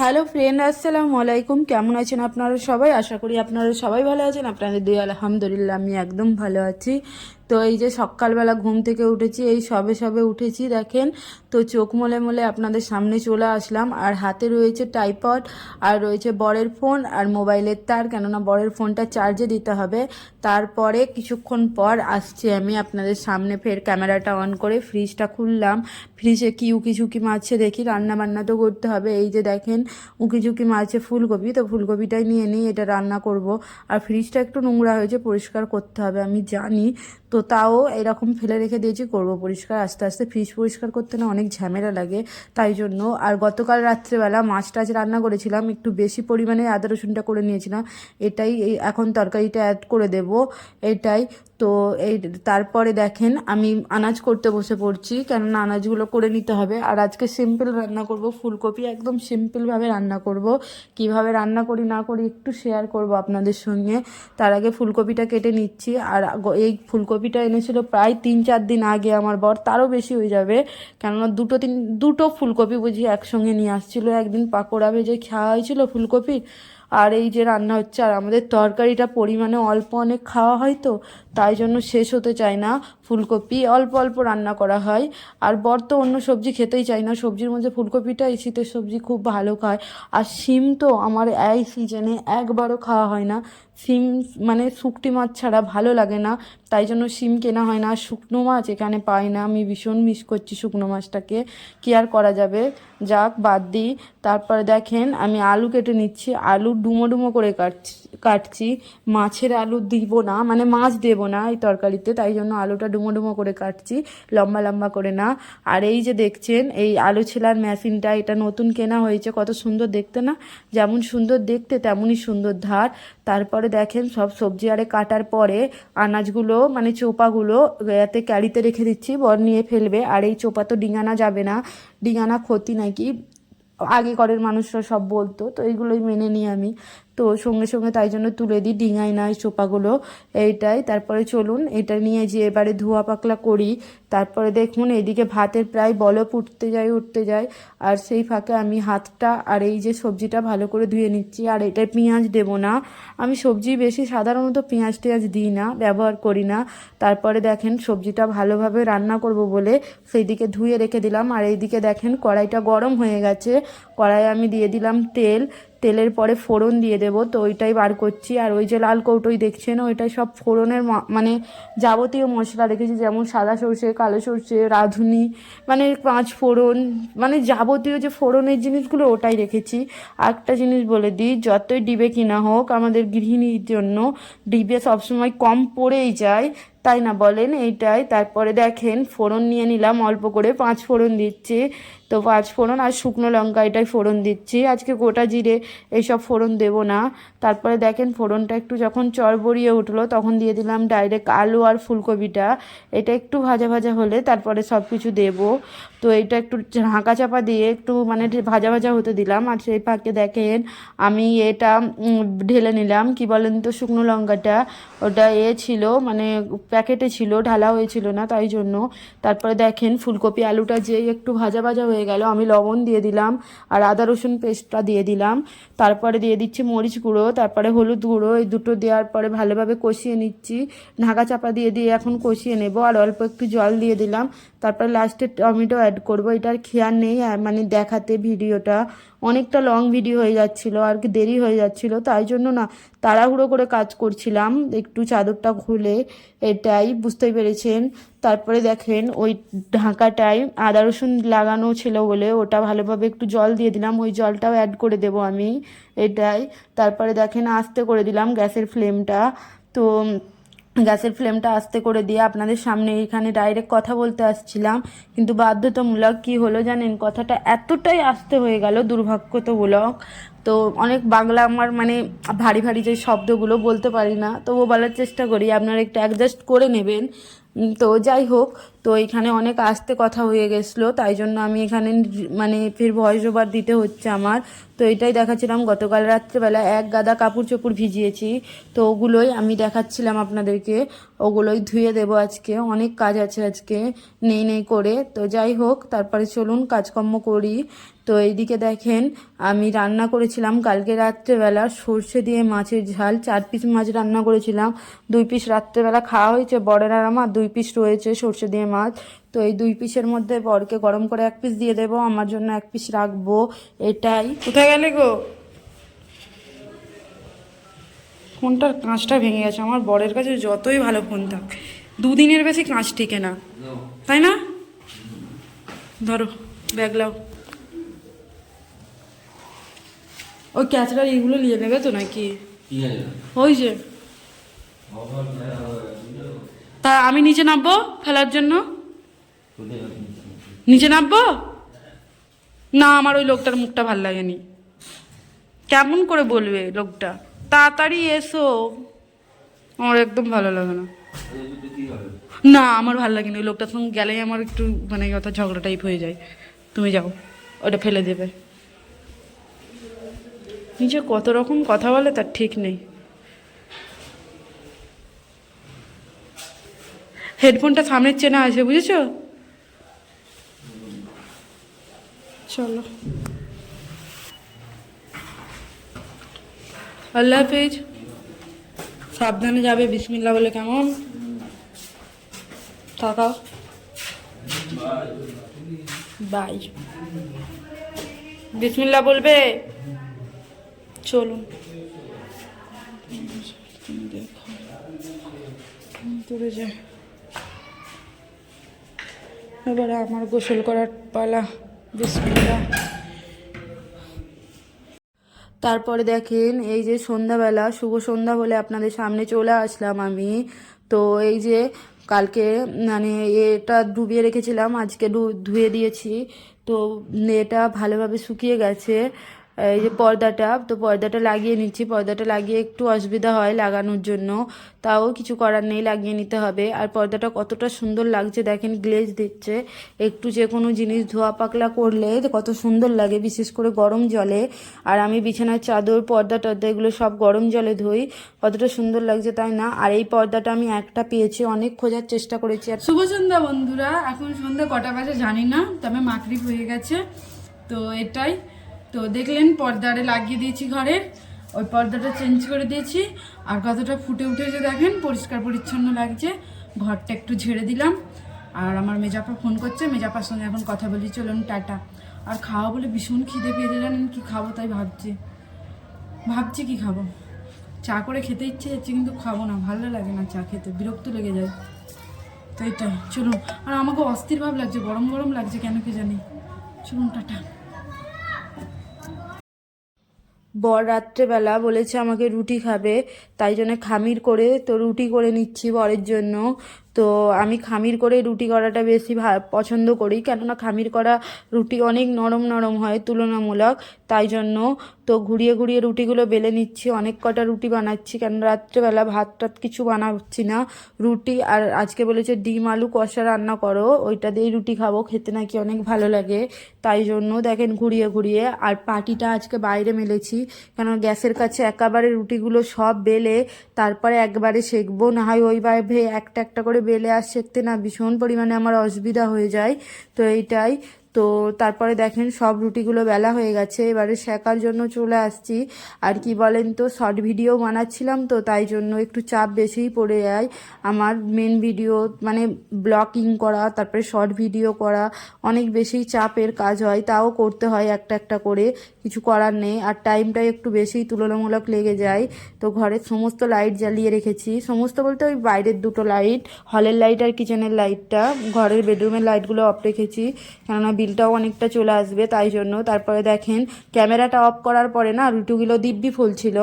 Hello friend আসসালামু আলাইকুম। কেমন আছেন আপনারা সবাই? আশা করি আপনারা সবাই ভালো আছেন। আপনাদের দুই আলহামদুলিল্লাহ, আমি একদম ভালো আছি। তো এই যে সকালবেলা ঘুম থেকে উঠেছি, এই সবে সবে উঠেছি, দেখেন। তো চোখ মলে মলে আপনাদের সামনে চলে আসলাম। আর হাতে রয়েছে টাইপড, আর রয়েছে বরের ফোন, আর মোবাইলের তার, কেননা বরের ফোনটা চার্জে দিতে হবে। তারপরে কিছুক্ষণ পর আসছি আমি আপনাদের সামনে, ফের ক্যামেরাটা অন করে ফ্রিজটা খুললাম। ফ্রিজে কি উকি ঝুঁকি মারছে দেখি রান্না বান্না তো করতে হবে। এই যে দেখেন, উকি ঝুঁকি মারছে ফুলকপি, তো ফুলকপিটাই নিয়ে নিই, এটা রান্না করব। আর ফ্রিজটা একটু নোংরা হয়েছে, পরিষ্কার করতে হবে, আমি জানি। তো তাও এরকম ফেলে রেখে দিয়েছি, করব পরিষ্কার। আস্তে আস্তে ফ্রিজ পরিষ্কার করতে না অনেক ঝামেলা লাগে, তাই জন্য। আর গতকাল রাত্রেবেলা মাছ টাছ রান্না করেছিলাম, একটু বেশি পরিমাণে আদা রসুনটা করে নিয়েছিলাম। এটাই এখন তরকারিটা অ্যাড করে দেব। এটাই। তো এই তারপরে দেখেন আমি আনাজ করতে বসে পড়ছি, কেননা আনাজগুলো করে নিতে হবে। আর আজকে সিম্পল রান্না করব, ফুলকপি একদম সিম্পলভাবে রান্না করব। কীভাবে রান্না করি না করি একটু শেয়ার করব আপনাদের সঙ্গে। তার আগে ফুলকপিটা কেটে নিচ্ছি। আর এই ফুলকপিটা এনেছিল প্রায় তিন চার দিন আগে আমার বর, তারও বেশি হয়ে যাবে। কেননা দুটো তিন, দুটো ফুলকপি বুঝি একসঙ্গে নিয়ে আসছিল। একদিন পাকোড়া ভেজে খাওয়া হয়েছিল ফুলকপির আর এই যে রান্না হচ্ছে, আর আমাদের তরকারিটা পরিমাণে অল্প অনেক খাওয়া হয় তো, তাই জন্য শেষ হতে চায় না ফুলকপি। অল্প অল্প রান্না করা হয়। আর বর তো অন্য সবজি খেতেই চায় না। সবজির মধ্যে ফুলকপিটা এই শীতের সবজি খুব ভালো খায়। আর শিম তো আমার এই সিজনে একবারও খাওয়া হয় না। শিম মানে শুকটি মাছ ছাড়া ভালো লাগে না। তাই জন্য শিম কেনা হয় না। শুকনো মাছ এখানে পাই না। আমি ভীষণ মিস করছি শুকনো মাছটাকে। কি আর করা যাবে? যাক, বাদ দিই। তারপরে দেখেন, আমি আলু কেটে নিচ্ছি। আলু ডুমো ডুমো করে কাটছি। কাটছি। মাছের আলু দিব না মানে মাছ দেবো না এই তরকারিতে, তাই জন্য আলুটা ডুমো ডুমো করে কাটছি, লম্বা লম্বা করে না। আর এই যে দেখছেন, এই আলু ছেলার মেশিনটা, এটা নতুন কেনা হয়েছে, কত সুন্দর দেখতে না? যেমন সুন্দর দেখতে, তেমনই সুন্দর ধার। তারপরে দেখেন, সব সবজি আরে কাটার পরে আনাজগুলো মানে চোপাগুলো, এতে ক্যারিতে রেখে দিচ্ছি, বর নিয়ে ফেলবে। আর এই চোপা তো ডিঙানা যাবে না, ডিঙানা ক্ষতি নাকি? আগে করের মানুষরা সব বলতো, তো এইগুলোই মেনে নিই আমি। তো সঙ্গে সঙ্গে তাই জন্য তুলে দিই ডিঙাই নাই সোপাগুলো এইটাই। তারপরে চলুন, এটা নিয়ে যে এবারে ধোয়া পাকলা করি, তারপরে দেখুন এদিকে ভাতের প্রায় বলপ উঠতে যায় উঠতে যায়। আর সেই ফাঁকে আমি হাতটা আর এই যে সবজিটা ভালো করে ধুয়ে নিচ্ছি, আর এটায় পেঁয়াজ দেবো না। আমি সবজি বেশি সাধারণত পেঁয়াজ টেঁয়াজ দিই না, ব্যবহার করি না। তারপরে দেখেন সবজিটা ভালোভাবে রান্না করব বলে সেই দিকে ধুয়ে রেখে দিলাম। আর এইদিকে দেখেন কড়াইটা গরম হয়ে গেছে। কড়াই আমি দিয়ে দিলাম তেল। তেলের পরে ফোড়ন দিয়ে দেবো, তো ওইটাই বার করছি। আর ওই যে লাল কৌটোই দেখছেন, ওইটাই সব ফোড়নের মানে যাবতীয় মশলা রেখেছি যেমন সাদা সর্ষে, কালো সর্ষে, রাঁধুনি মানে পাঁচ ফোড়ন মানে যাবতীয় যে ফোড়নের জিনিসগুলো ওটাই রেখেছি। একটা জিনিস বলে দিই, যতই ডিবে কিনা হোক, আমাদের গৃহিণীর জন্য ডিবে সবসময় কম পড়েই যায় তাই না বলেন এইটাই? তারপরে দেখেন, ফোড়ন নিয়ে নিলাম, অল্প করে পাঁচ ফোড়ন দিচ্ছি। তো পাঁচ ফোড়ন আর শুকনো লঙ্কা এটাই ফোড়ন দিচ্ছি। আজকে গোটা জিরে এইসব ফোড়ন দেব না। তারপরে দেখেন, ফোড়নটা একটু যখন চড়বড়িয়ে উঠল, তখন দিয়ে দিলাম ডাইরেক্ট আলু আর ফুলকপিটা। এটা একটু ভাজা ভাজা হলে তারপরে সব কিছু দেবো। তো এটা একটু ঢাকা চাপা দিয়ে একটু মানে ভাজা ভাজা হতে দিলাম। আর সেই ফাঁকে দেখেন আমি এটা ঢেলে নিলাম। কি বলেন তো, শুকনো লঙ্কাটা। ওটা এ ছিল মানে প্যাকেটে ছিল, ঢালা হয়েছিল না তাই জন্য। তারপরে দেখেন ফুলকপি আলুটা যেই একটু ভাজা ভাজা হয়ে গেল, আমি লবণ দিয়ে দিলাম আর আদা রসুন পেস্টটা দিয়ে দিলাম। তারপরে দিয়ে দিচ্ছি মরিচ গুঁড়ো, তারপরে হলুদ গুঁড়ো, এই দুটো দেওয়ার পরে ভালোভাবে কষিয়ে নিচ্ছি। ঢাকা চাপা দিয়ে দিয়ে এখন কষিয়ে নেব আর অল্প একটু জল দিয়ে দিলাম। তারপরে লাস্টে টমেটো অ্যাড করব, এটার খেয়াল নেই মানে দেখাতে ভিডিওটা অনেকটা লং ভিডিও হয়ে যাচ্ছিল, আর কি দেরি হয়ে যাচ্ছিল, তাই জন্য না, তাড়াহুড়ো করে কাজ করছিলাম, একটু চাদরটা খুলে এটাই বুঝতেই পেরেছেন। তারপরে দেখেন, ওই ঢাকাটায় আদা রসুন লাগানো ছিল বলে ওটা ভালোভাবে একটু জল দিয়ে দিলাম, ওই জলটাও অ্যাড করে দেব আমি, এটাই। তারপরে দেখেন, আস্তে করে দিলাম গ্যাসের ফ্লেমটা তো গ্যাসের ফ্লেমটা আস্তে করে দিয়ে আপনাদের সামনে এখানে ডাইরেক্ট কথা বলতে আসছিলাম। কিন্তু বাধ্যতামূলক কি হলো জানেন? কথাটা এতটাই আস্তে হয়ে গেল দুর্ভাগ্যতামূলক। তো অনেক বাংলা আমার মানে ভারী ভারী যে শব্দগুলো বলতে পারি না, তবুও বলার চেষ্টা করি। আপনারা একটু অ্যাডজাস্ট করে নেবেন। তো যাই হোক তো এখানে অনেক আস্তে কথা হয়ে গেছিল, তাই জন্য আমি এখানে মানে ফের ভয়েস ওভার দিতে হচ্ছে আমার। তো এটাই দেখাচ্ছিলাম, গতকাল রাত্রেবেলা এক গাদা কাপড় চোপড় ভিজিয়েছি, তো ওগুলোই আমি দেখাচ্ছিলাম আপনাদেরকে, ওগুলোই ধুয়ে দেবো আজকে, অনেক কাজ আছে আজকে, নেই নেই করে। তো যাই হোক, তারপরে চলুন কাজকর্ম করি। তো এইদিকে দেখেন, আমি রান্না করেছিলাম কালকে রাত্রেবেলা, সর্ষে দিয়ে মাছের ঝাল, চার পিস মাছ রান্না করেছিলাম। দুই পিস রাত্রেবেলা খাওয়া হয়েছে বড়ের আমার দুই পিস রয়েছে সর্ষে দিয়ে মাছ। তো এই দুই পিসের মধ্যে বরকে গরম করে এক পিস দিয়ে দেবো। আমার জন্য এক পিস রাখব। এটাই। কোথায় গেলে গো? ফোনটার কাঁচটা ভেঙে গেছে। আমার বরের কাছে যতই ভালো ফোন থাক দুদিনের বেশি কাঁচ টিকে না। তাই না? ধরো ব্যাগ লাও। ওই ক্যাচড়ার এইগুলো নিয়ে নেবে তো নাকি? ওই যে। তা আমি নিচে নামবো ফেলার জন্য? নিচে নামবো? না, আমার ওই লোকটার মুখটা ভালো লাগেনি। কেমন করে বলবে লোকটা? তাড়াতাড়ি এসো। আমার একদম ভালো লাগে না। না, আমার ভালো লাগে না ওই লোকটার সঙ্গে গেলেই আমার একটু মানে কথা ঝগড়া টাইপ হয়ে যায়। তুমি যাও, ওটা ফেলে দেবে। নিচে কত রকম কথা বলে তার ঠিক নেই। হেডফোনটা সামনের চেনা আছে বুঝেছ? চলো। আল্লাহ হাফিজ। সাবধানে যাবে বিসমিল্লা বলে কেমন? থাকাও বাই। বিসমিল্লা বলবে? চলুন। দূরে যায় এবারে আমার গোসল করার পালা বিসমিল্লা তারপরে দেখেন, এই যে সন্ধ্যাবেলা, শুভ সন্ধ্যা বলে আপনাদের সামনে চলে আসলাম আমি। তো এই যে কালকে মানে এটা ডুবিয়ে রেখেছিলাম, আজকে ধুয়ে দিয়েছি। তো এটা ভালোভাবে শুকিয়ে গেছে। এই যে পর্দাটা, তো পর্দাটা লাগিয়ে নিচ্ছি। পর্দাটা লাগিয়ে একটু অসুবিধা হয় লাগানোর জন্য। তাও কিছু করার নেই, লাগিয়ে নিতে হবে। আর পর্দাটা কতটা সুন্দর লাগছে দেখেন, গ্লেজ দিচ্ছে। একটু যে কোনো জিনিস ধোয়া পাকলা করলে কত সুন্দর লাগে, বিশেষ করে গরম জলে। আর আমি বিছানার চাদর, পর্দা টর্দা এগুলো সব গরম জলে ধুই। কতটা সুন্দর লাগছে তাই না? আর এই পর্দাটা আমি একটা পেয়েছি, অনেক খোঁজার চেষ্টা করেছি। আর শুভ সন্ধ্যা বন্ধুরা, এখন সন্ধ্যা কটা বাজে জানি না, তবে মাকরিব হয়ে গেছে। তো এটাই। তো দেখলেন পর্দারে লাগিয়ে দিয়েছি ঘরের, ওই পর্দাটা চেঞ্জ করে দিয়েছি। আর কতটা ফুটে উঠেছে দেখেন, পরিষ্কার পরিচ্ছন্ন লাগছে। ঘরটা একটু ঝেড়ে দিলাম। আর আমার মেজাপা ফোন করছে, মেজাপার সঙ্গে এখন কথা বলি, চলুন টাটা। আর খাওয়া বলে ভীষণ খিদে পেয়েছে, জানেন কি খাব তাই ভাবছি। ভাবছি কি খাব। চা করে খেতে ইচ্ছে যাচ্ছে, কিন্তু খাব না, ভালো লাগে না চা খেতে, বিরক্ত লেগে যায়। তো এটাই চলুন। আর আমাকে অস্থির ভাব লাগছে, গরম গরম লাগছে, কেন কি জানি। চলুন টাটা। বর রাত্রেবেলা বলেছে, আমাকে রুটি খাবে, তাই জন্য খামির করে তো রুটি করে নিচ্ছি বরের জন্য। তো আমি খামির করে রুটি করাটা বেশি পছন্দ করি। কেননা খামির করা রুটি অনেক নরম নরম হয়, তুলনামূলক। তাই জন্য তো ঘুরিয়ে ঘুরিয়ে রুটিগুলো বেলে নিচ্ছি, অনেক কটা রুটি বানাচ্ছি। কেন রাত্রেবেলা ভাত টাত কিছু বানাচ্ছি না। রুটি আর আজকে বলেছে ডিম, আলু, কষা রান্না করো। ওইটা দিয়েই রুটি খাব, খেতে নাকি অনেক ভালো লাগে। তাই জন্য দেখেন ঘুরিয়ে ঘুরিয়ে, আর পাটিটা আজকে বাইরে মেলেছি। কেন গ্যাসের কাছে একেবারে রুটিগুলো সব বেলে, তারপরে একবারে সেকবো, না হয় ওইভাবে একটা একটা করে বেলে আর সেকতে না ভীষণ পরিমাণে আমার অসুবিধা হয়ে যায়, তো এইটাই। তো তারপরে দেখেন সব রুটিগুলো বেলা হয়ে গেছে, এবারে শেখার জন্য চলে আসছি। আর কি বলেন তো, শর্ট ভিডিও বানাচ্ছিলাম তো, তাই জন্য একটু চাপ বেশিই পড়ে যায়। আমার মেন ভিডিও মানে ব্লকিং করা, তারপরে শর্ট ভিডিও করা, অনেক বেশি চাপের কাজ হয়, তাও করতে হয় একটা একটা করে। কিছু করার নেই আর টাইমটা একটু বেশি তুলনামূলক লেগে যায়। তো ঘরের সমস্ত লাইট জ্বালিয়ে রেখেছি। সমস্ত বলতে ওই বাইরের দুটো লাইট হলের লাইট আর কিচেনের লাইটটা ঘরের বেডরুমের লাইটগুলো অফ রেখেছি। কেননা বিলটাও অনেকটা চলে আসবে, তাই জন্য। তারপরে দেখেন ক্যামেরাটা অফ করার পরে না, রুটুগুলো দিব্যি ফুলছিল।